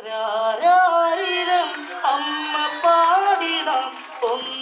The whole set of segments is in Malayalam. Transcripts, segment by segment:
രാരായിരം അമ്മ പാടിടാം ഒന്ന്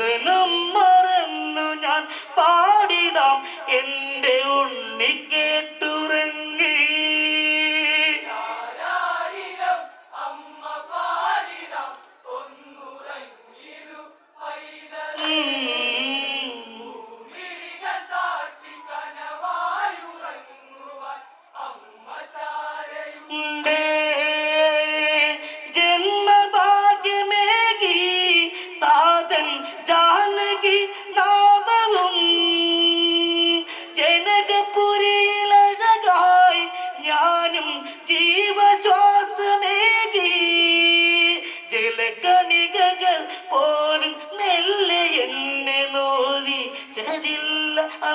വന്ദനം മറന്നു ഞാൻ പാടിടാം എന്റെ ഉണ്ണിക്ക്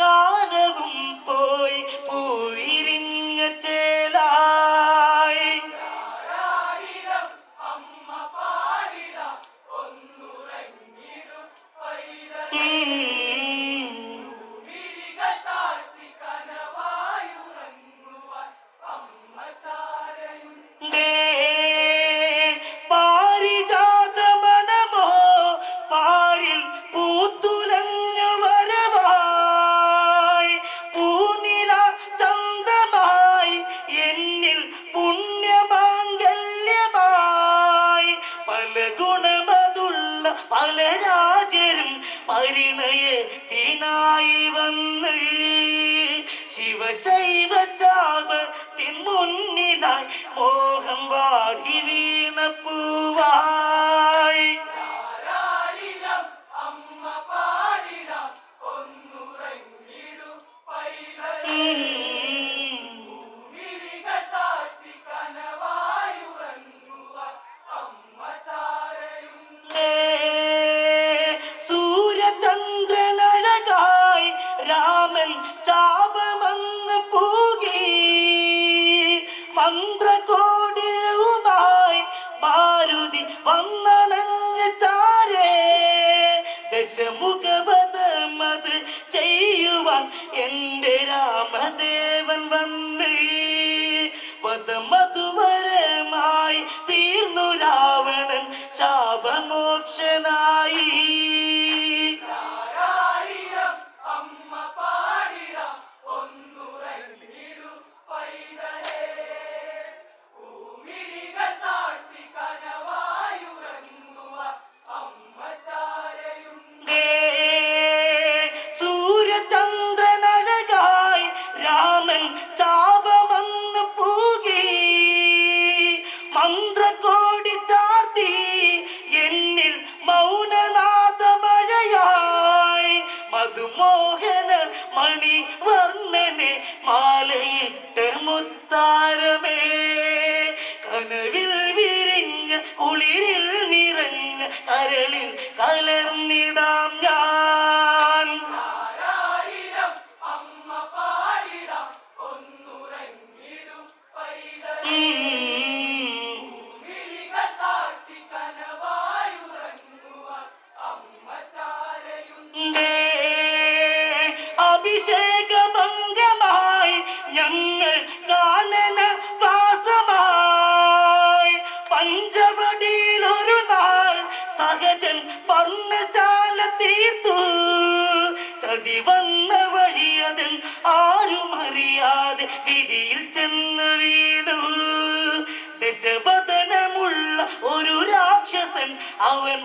ก็ ഓഹം വാഹി വീണപ്പോ അരളിൽ കലർന്നിടാം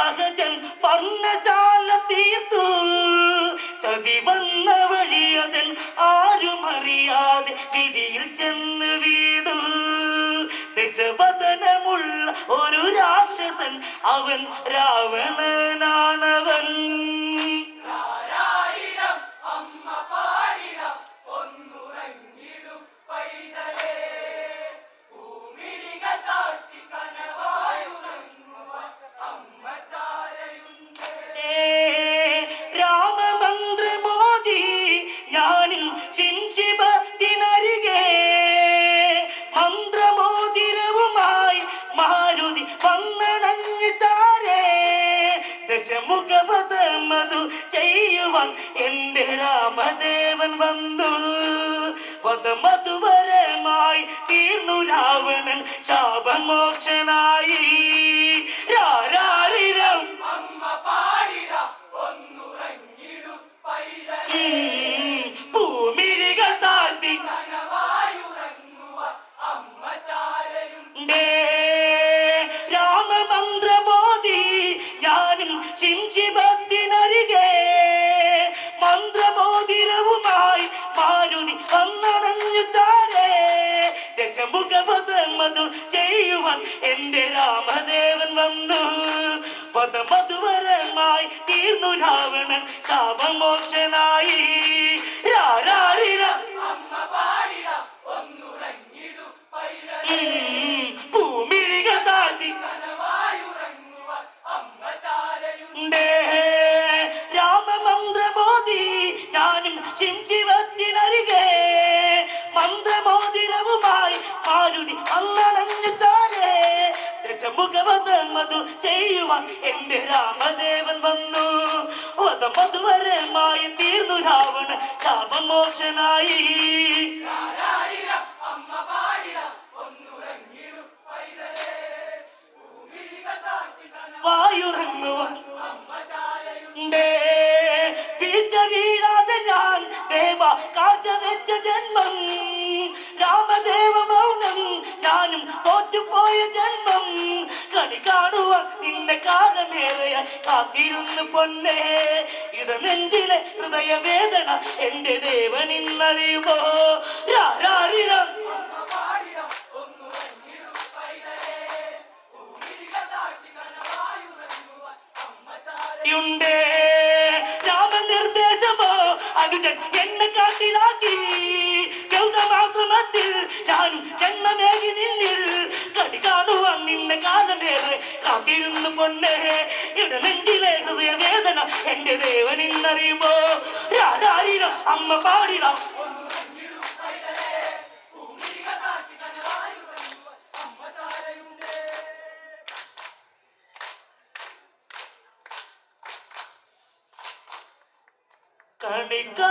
സഹജൻ വർണശാല തീർത്തു. ചതി വന്ന വഴിയതൻ ആരുമറിയാതെ വിധിയിൽ ചെന്ന് വീടു ദശവതനമുള്ള ഒരു രാക്ഷസൻ അവൻ രാവണനാണവൻ. ദശമുഖപഥമതു ചെയ്യുവാൻ എന്റെ രാമദേവൻ വന്നു. പദമധുവരമായി തീർന്നു രാവണൻ ശാപമോക്ഷനായി. മഹാദേവൻ വന്നു. പദമധുവരമായി തീർന്നു രാവണൻ. ശാപമോക്ഷനായി. എന്റെ രാമദേവൻ വന്നു. വധമതുവരമായി തീർന്നു രാവണ ശാപമോക്ഷനായി. വായുറങ്ങുവാൻ. ഞാൻ ദേവ കാഴ്ച വെച്ച ജന്മം. രാമദേവ മൗനം ഞാനും തോറ്റുപോയ ജന്മം. നിന്നെ കാലമേറിയ കാത്തിരുന്ന് പൊന്നേ. ഇടനെഞ്ചിലെ ഹൃദയവേദന എന്റെ ദേവൻ ഇന്നറിയുമോ? രാരാരിരം യുണ്ടേ. രാമനിർദ്ദേശമോ അനുജൻ എന്നെ കാട്ടിലാക്കി. കാത്തിരുന്നു പൊന്നേ. ഇടനെഞ്ചിലെ ഹൃദയവേദന എന്റെ ദേവൻ ഇന്നറിയുമോ രാധാരിടം അമ്മ പാടിന കണിക്കാ